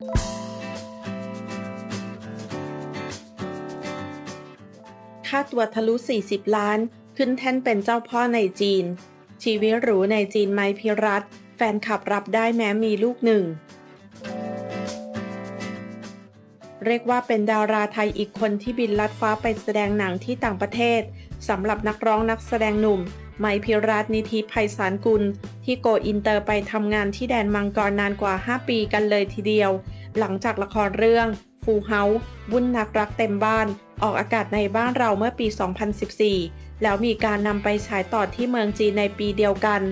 ค่าตัวทะลุ 40 ล้าน ขึ้นแท่นเป็นเจ้าพ่อในจีน ชีวิตหรูในจีนไมพิรัตแฟนคลับรับได้แม้มีลูกหนึ่ง เรียกว่าเป็นดาราไทยอีกคนที่บินลัดฟ้าไปแสดงหนังที่ต่างประเทศสำหรับนักร้องนักแสดงหนุ่ม ไมพิรัตน์นิธิภัยสารกุล ที่โกอินเตอร์ไปทำงานที่แดนมังกรนานกว่า 5 ปีกันเลยทีเดียว หลังจากละครเรื่องฟูเฮาบุญนักรักเต็มบ้าน ออกอากาศในบ้านเราเมื่อปี 2014 แล้วมีการนำไปฉายต่อที่เมืองจีนในปีเดียวกัน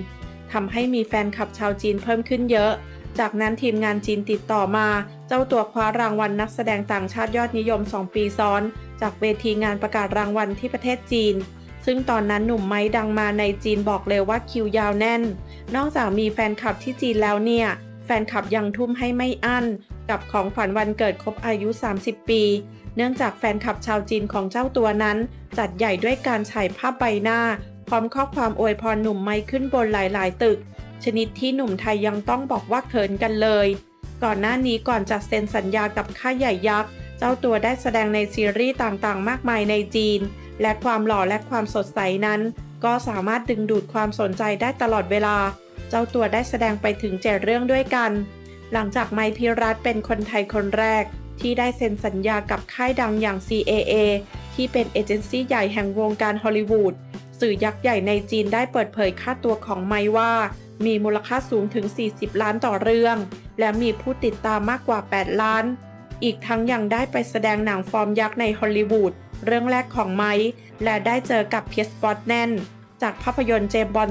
ทำให้มีแฟนคลับชาวจีนเพิ่มขึ้นเยอะ จากนั้นทีมงานจีนติดต่อมา เจ้าตัวคว้ารางวัลนักแสดงต่างชาติยอดนิยม 2 ปีซ้อน จากเวทีงานประกาศรางวัลที่ประเทศจีน ซึ่งตอนนั้นหนุ่มไม้ดังมาในจีนบอกเลยว่าคิวยาวแน่น นอกจากมีแฟนคลับที่จีนแล้วเนี่ย แฟนคลับยังทุ่มให้ไม่อั้น กับของขวัญวันเกิดครบอายุ 30 ปี เนื่องจากแฟนคลับชาวจีนของเจ้าตัวนั้น จัดใหญ่ด้วยการฉายภาพใบหน้า พร้อมข้อความอวยพรหนุ่มไม้ขึ้นบนหลายๆ ตึก ชนิดที่หนุ่มไทยยังต้องบอกว่าเขินกันเลย ก่อนหน้านี้ก่อนจะเซ็นสัญญากับค่ายใหญ่ยักษ์เจ้าตัวได้แสดงในซีรีส์ต่างๆ มากมายในจีน และความหล่อและความสดใสนั้น ก็สามารถดึงดูดความสนใจได้ตลอดเวลา เจ้าตัวได้แสดงไปถึงเจ็ดเรื่องด้วยกัน หลังจากไมพิรัตเป็นคนไทยคนแรก ที่ได้เซ็นสัญญากับค่ายดังอย่าง CAA ที่เป็นเอเจนซี่ใหญ่แห่งวงการฮอลลีวูดสื่อยักษ์ใหญ่ในจีนได้เปิดเผยค่าตัวของไมว่า มีมูลค่าสูงถึง 40 ล้านต่อเรื่อง และมีผู้ติดตามมากกว่า 8 ล้าน อีกทั้งยังได้ไปแสดงหนังฟอร์มยักษ์ในฮอลลีวูด เรื่องแรกของไมค์และได้เจอกับเพียร์สบอตแนนจากภาพยนตร์เจมบอล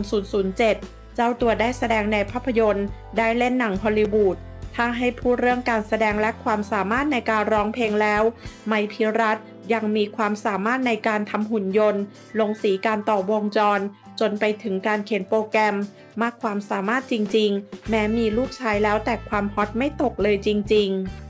007 เจ้าตัวได้แสดงในภาพยนตร์ ได้เล่นหนังฮอลลีวูดถ้าให้พูดเรื่องการแสดงและความสามารถในการร้องเพลงแล้ว ไมพิรัตยังมีความสามารถในการทำหุ่นยนต์ ลงสีการต่อวงจร จนไปถึงการเขียนโปรแกรม มากความสามารถจริง ๆ แม้มีลูกชายแล้วแต่ความฮอตไม่ตกเลยจริง ๆ